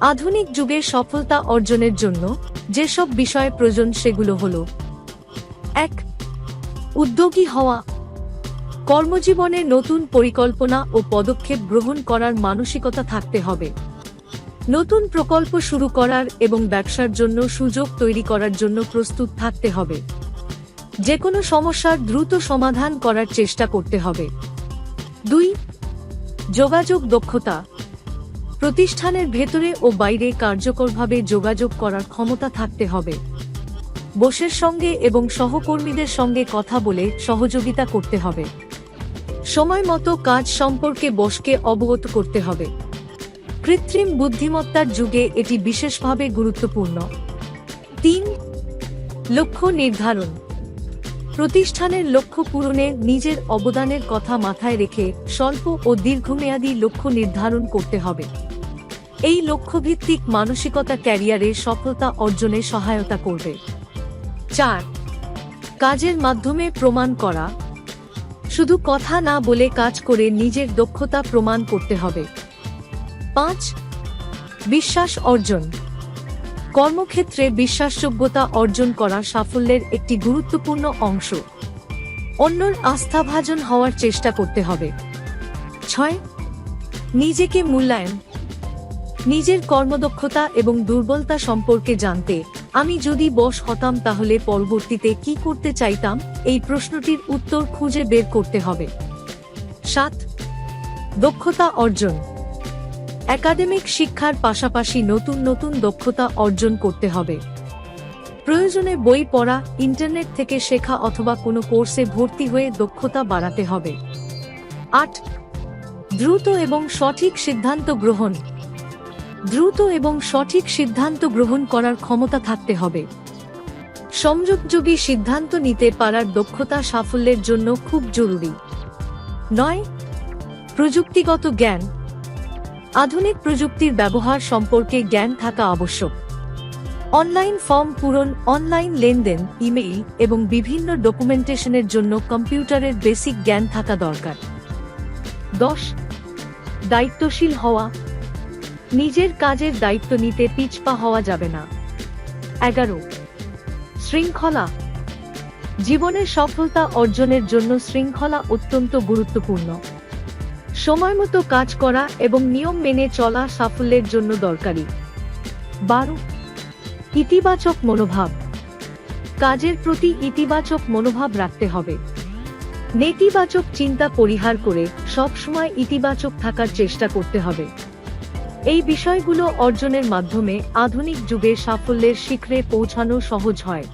আধুনিক যুগে সফলতা অর্জনের জন্য যেসব বিষয় প্রয়োজন সেগুলো হল এক, উদ্যোগী হওয়া। কর্মজীবনে নতুন পরিকল্পনা ও পদক্ষেপ গ্রহণ করার মানসিকতা থাকতে হবে। নতুন প্রকল্প শুরু করার এবং ব্যবসার জন্য সুযোগ তৈরি করার জন্য প্রস্তুত থাকতে হবে। যে কোনো সমস্যার দ্রুত সমাধান করার চেষ্টা করতে হবে। দুই, যোগাযোগ দক্ষতা। প্রতিষ্ঠানের ভেতরে ও বাইরে কার্যকরভাবে যোগাযোগ করার ক্ষমতা থাকতে হবে। বসের সঙ্গে এবং সহকর্মীদের সঙ্গে কথা বলে সহযোগিতা করতে হবে। সময় মতো কাজ সম্পর্কে বসকে অবগত করতে হবে। কৃত্রিম বুদ্ধিমত্তার যুগে এটি বিশেষভাবে গুরুত্বপূর্ণ। তিন, লক্ষ্য নির্ধারণ। প্রতিষ্ঠানের লক্ষ্য পূরণে নিজের অবদানের কথা মাথায় রেখে স্বল্প ও দীর্ঘমেয়াদী লক্ষ্য নির্ধারণ করতে হবে। এই লক্ষ্যভিত্তিক মানসিকতা ক্যারিয়ারে সফলতা অর্জনে সহায়তা করবে। চার, কাজের মাধ্যমে প্রমাণ করা। শুধু কথা না বলে কাজ করে নিজের দক্ষতা প্রমাণ করতে হবে। পাঁচ, বিশ্বাস অর্জন। কর্মক্ষেত্রে বিশ্বাসযোগ্যতা অর্জন করা সাফল্যের একটি গুরুত্বপূর্ণ অংশ। অন্যর আস্থাভাজন হওয়ার চেষ্টা করতে হবে। ছয়, নিজেকে মূল্যায়ন। নিজের কর্মদক্ষতা এবং দুর্বলতা সম্পর্কে জানতে, আমি যদি বশ হতাম তাহলে পরবর্তীতে কি করতে চাইতাম? এই প্রশ্নটির উত্তর খুঁজে বের করতে হবে। সাত, দক্ষতা অর্জন। একাডেমিক শিক্ষার পাশাপাশি নতুন নতুন দক্ষতা অর্জন করতে হবে। প্রয়োজনে বই পড়া, ইন্টারনেট থেকে শেখা অথবা কোনো কোর্সে ভর্তি হয়ে দক্ষতা বাড়াতে হবে। আট, দ্রুত এবং সঠিক সিদ্ধান্ত গ্রহণ। দ্রুত এবং সঠিক সিদ্ধান্ত গ্রহণ করার ক্ষমতা থাকতে হবে। সংযোগযোগী সিদ্ধান্ত নিতে পারার দক্ষতা সাফল্যের জন্য খুব জরুরি। নয়, প্রযুক্তিগত জ্ঞান। আধুনিক প্রযুক্তির ব্যবহার সম্পর্কে জ্ঞান থাকা আবশ্যক। অনলাইন ফর্ম পূরণ, অনলাইন লেনদেন, ইমেইল এবং বিভিন্ন ডকুমেন্টেশনের জন্য কম্পিউটারের বেসিক জ্ঞান থাকা দরকার। দশ, দায়িত্বশীল হওয়া। নিজের কাজের দায়িত্ব নিতে পিছপা হওয়া যাবে না। এগারো, শৃঙ্খলা। জীবনের সফলতা অর্জনের জন্য শৃঙ্খলা অত্যন্ত গুরুত্বপূর্ণ। সময়মতো কাজ করা এবং নিয়ম মেনে চলা সাফল্যের জন্য দরকারি। বারো, ইতিবাচক মনোভাব। কাজের প্রতি ইতিবাচক মনোভাব রাখতে হবে। নেতিবাচক চিন্তা পরিহার করে সবসময় ইতিবাচক থাকার চেষ্টা করতে হবে। এই বিষয়গুলো অর্জনের মাধ্যমে আধুনিক যুগে সাফল্যের শিখরে পৌঁছানো সহজ হয়।